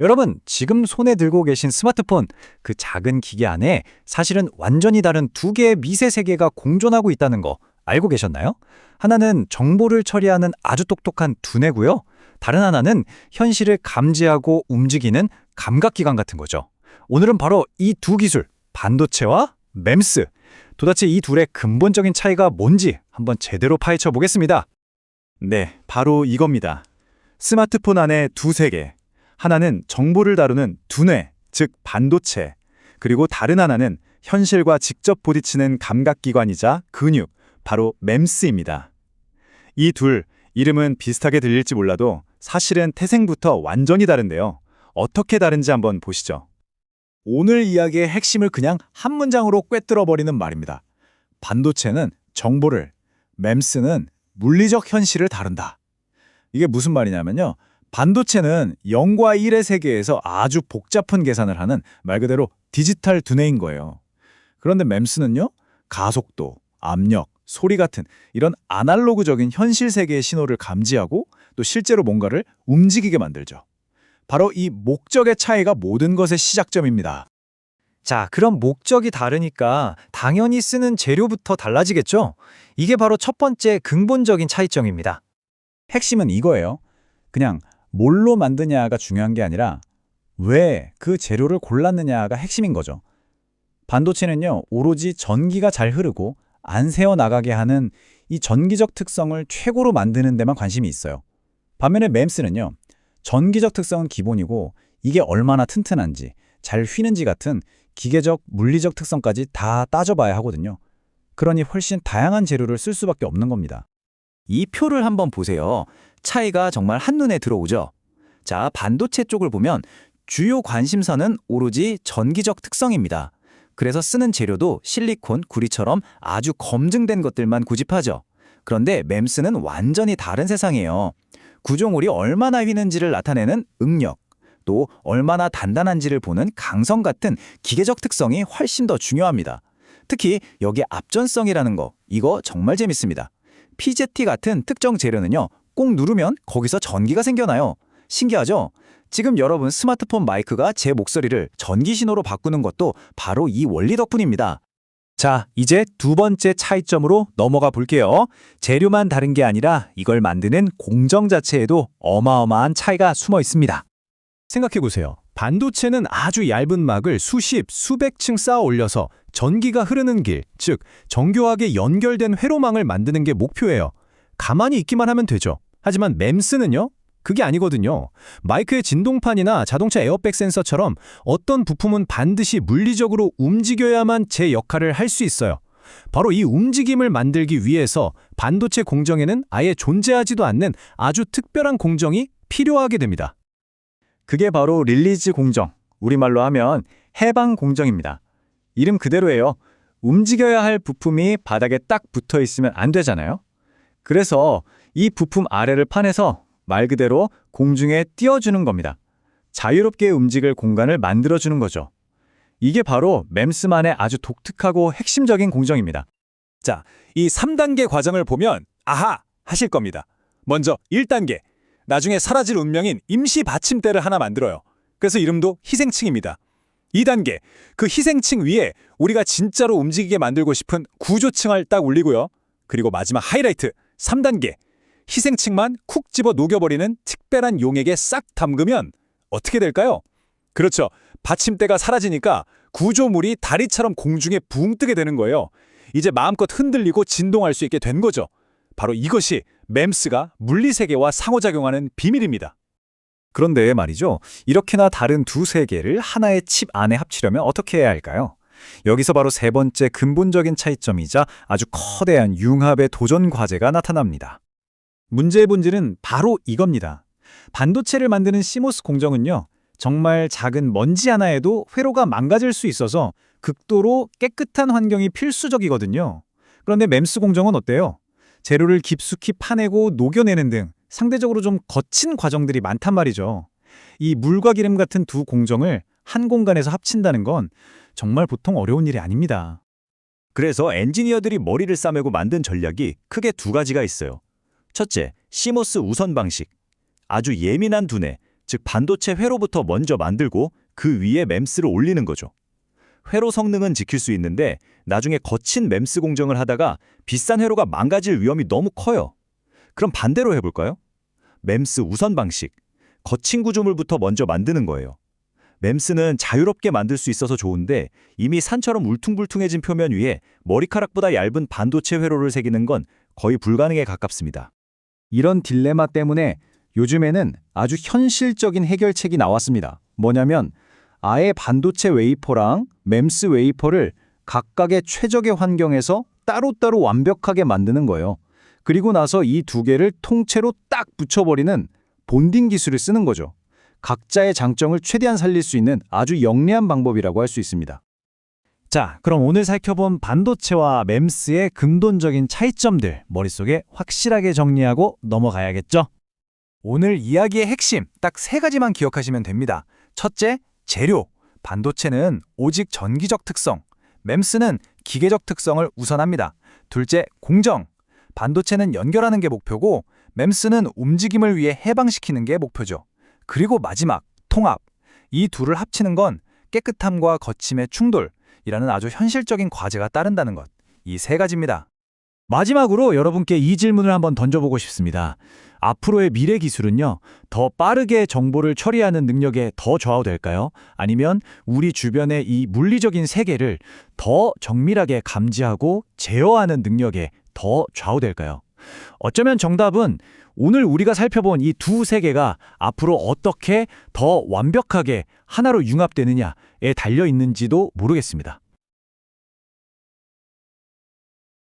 여러분, 지금 손에 들고 계신 스마트폰, 그 작은 기계 안에 사실은 완전히 다른 두 개의 미세 세계가 공존하고 있다는 거 알고 계셨나요? 하나는 정보를 처리하는 아주 똑똑한 두뇌고요. 다른 하나는 현실을 감지하고 움직이는 감각기관 같은 거죠. 오늘은 바로 이 두 기술, 반도체와 맴스. 도대체 이 둘의 근본적인 차이가 뭔지 한번 제대로 파헤쳐 보겠습니다. 네, 바로 이겁니다. 스마트폰 안에 두 세계. 하나는 정보를 다루는 두뇌, 즉 반도체. 그리고 다른 하나는 현실과 직접 부딪히는 감각기관이자 근육, 바로 맴스입니다. 이 둘, 이름은 비슷하게 들릴지 몰라도 사실은 태생부터 완전히 다른데요. 어떻게 다른지 한번 보시죠. 오늘 이야기의 핵심을 그냥 한 문장으로 꿰뚫어버리는 말입니다. 반도체는 정보를, 맴스는 물리적 현실을 다룬다. 이게 무슨 말이냐면요. 반도체는 0과 1의 세계에서 아주 복잡한 계산을 하는 말 그대로 디지털 두뇌인 거예요. 그런데 맴스는요. 가속도, 압력, 소리 같은 이런 아날로그적인 현실 세계의 신호를 감지하고 또 실제로 뭔가를 움직이게 만들죠. 바로 이 목적의 차이가 모든 것의 시작점입니다. 자, 그럼 목적이 다르니까 당연히 쓰는 재료부터 달라지겠죠? 이게 바로 첫 번째 근본적인 차이점입니다. 핵심은 이거예요. 그냥 뭘로 만드냐가 중요한 게 아니라 왜 그 재료를 골랐느냐가 핵심인 거죠. 반도체는요, 오로지 전기가 잘 흐르고 안 새어 나가게 하는 이 전기적 특성을 최고로 만드는 데만 관심이 있어요. 반면에 맴스는요, 전기적 특성은 기본이고 이게 얼마나 튼튼한지, 잘 휘는지 같은 기계적, 물리적 특성까지 다 따져봐야 하거든요. 그러니 훨씬 다양한 재료를 쓸 수밖에 없는 겁니다. 이 표를 한번 보세요. 차이가 정말 한눈에 들어오죠. 자, 반도체 쪽을 보면 주요 관심사는 오로지 전기적 특성입니다. 그래서 쓰는 재료도 실리콘, 구리처럼 아주 검증된 것들만 고집하죠. 그런데 맴스는 완전히 다른 세상이에요. 구조물이 얼마나 휘는지를 나타내는 응력, 또 얼마나 단단한지를 보는 강성 같은 기계적 특성이 훨씬 더 중요합니다. 특히 여기 앞전성이라는 거, 이거 정말 재밌습니다. PZT 같은 특정 재료는요, 꼭 누르면 거기서 전기가 생겨나요. 신기하죠? 지금 여러분 스마트폰 마이크가 제 목소리를 전기 신호로 바꾸는 것도 바로 이 원리 덕분입니다. 자, 이제 두 번째 차이점으로 넘어가 볼게요. 재료만 다른 게 아니라 이걸 만드는 공정 자체에도 어마어마한 차이가 숨어 있습니다. 생각해보세요. 반도체는 아주 얇은 막을 수십, 수백 층 쌓아 올려서 전기가 흐르는 길, 즉 정교하게 연결된 회로망을 만드는 게 목표예요. 가만히 있기만 하면 되죠. 하지만 맴스는요? 그게 아니거든요. 마이크의 진동판이나 자동차 에어백 센서처럼 어떤 부품은 반드시 물리적으로 움직여야만 제 역할을 할 수 있어요. 바로 이 움직임을 만들기 위해서 반도체 공정에는 아예 존재하지도 않는 아주 특별한 공정이 필요하게 됩니다. 그게 바로 릴리즈 공정, 우리말로 하면 해방 공정입니다. 이름 그대로예요. 움직여야 할 부품이 바닥에 딱 붙어 있으면 안 되잖아요. 그래서 이 부품 아래를 파내서 말 그대로 공중에 띄워주는 겁니다. 자유롭게 움직일 공간을 만들어주는 거죠. 이게 바로 맴스만의 아주 독특하고 핵심적인 공정입니다. 자, 이 3단계 과정을 보면 아하 하실 겁니다. 먼저 1단계. 나중에 사라질 운명인 임시 받침대를 하나 만들어요. 그래서 이름도 희생층입니다. 2단계. 그 희생층 위에 우리가 진짜로 움직이게 만들고 싶은 구조층을 딱 올리고요. 그리고 마지막 하이라이트 3단계. 희생층만 쿡 집어 녹여버리는 특별한 용액에 싹 담그면 어떻게 될까요? 그렇죠. 받침대가 사라지니까 구조물이 다리처럼 공중에 붕 뜨게 되는 거예요. 이제 마음껏 흔들리고 진동할 수 있게 된 거죠. 바로 이것이 맴스가 물리세계와 상호작용하는 비밀입니다. 그런데 말이죠. 이렇게나 다른 두 세계를 하나의 칩 안에 합치려면 어떻게 해야 할까요? 여기서 바로 세 번째 근본적인 차이점이자 아주 커다란 융합의 도전 과제가 나타납니다. 문제의 본질은 바로 이겁니다. 반도체를 만드는 시모스 공정은요. 정말 작은 먼지 하나에도 회로가 망가질 수 있어서 극도로 깨끗한 환경이 필수적이거든요. 그런데 맴스 공정은 어때요? 재료를 깊숙이 파내고 녹여내는 등 상대적으로 좀 거친 과정들이 많단 말이죠. 이 물과 기름 같은 두 공정을 한 공간에서 합친다는 건 정말 보통 어려운 일이 아닙니다. 그래서 엔지니어들이 머리를 싸매고 만든 전략이 크게 두 가지가 있어요. 첫째, 시모스 우선 방식. 아주 예민한 두뇌, 즉 반도체 회로부터 먼저 만들고 그 위에 맴스를 올리는 거죠. 회로 성능은 지킬 수 있는데 나중에 거친 맴스 공정을 하다가 비싼 회로가 망가질 위험이 너무 커요. 그럼 반대로 해볼까요? 맴스 우선 방식. 거친 구조물부터 먼저 만드는 거예요. 맴스는 자유롭게 만들 수 있어서 좋은데 이미 산처럼 울퉁불퉁해진 표면 위에 머리카락보다 얇은 반도체 회로를 새기는 건 거의 불가능에 가깝습니다. 이런 딜레마 때문에 요즘에는 아주 현실적인 해결책이 나왔습니다. 뭐냐면 아예 반도체 웨이퍼랑 맴스 웨이퍼를 각각의 최적의 환경에서 따로따로 완벽하게 만드는 거예요. 그리고 나서 이 두 개를 통째로 딱 붙여버리는 본딩 기술을 쓰는 거죠. 각자의 장점을 최대한 살릴 수 있는 아주 영리한 방법이라고 할 수 있습니다. 자, 그럼 오늘 살펴본 반도체와 맴스의 근본적인 차이점들 머릿속에 확실하게 정리하고 넘어가야겠죠? 오늘 이야기의 핵심 딱 세 가지만 기억하시면 됩니다. 첫째, 재료. 반도체는 오직 전기적 특성, 맴스는 기계적 특성을 우선합니다. 둘째, 공정. 반도체는 연결하는 게 목표고 맴스는 움직임을 위해 해방시키는 게 목표죠. 그리고 마지막, 통합. 이 둘을 합치는 건 깨끗함과 거침의 충돌이라는 아주 현실적인 과제가 따른다는 것. 이 세 가지입니다. 마지막으로 여러분께 이 질문을 한번 던져보고 싶습니다. 앞으로의 미래 기술은요, 더 빠르게 정보를 처리하는 능력에 더 좌우될까요? 아니면 우리 주변의 이 물리적인 세계를 더 정밀하게 감지하고 제어하는 능력에 더 좌우될까요? 어쩌면 정답은 오늘 우리가 살펴본 이 두 세계가 앞으로 어떻게 더 완벽하게 하나로 융합되느냐에 달려 있는지도 모르겠습니다.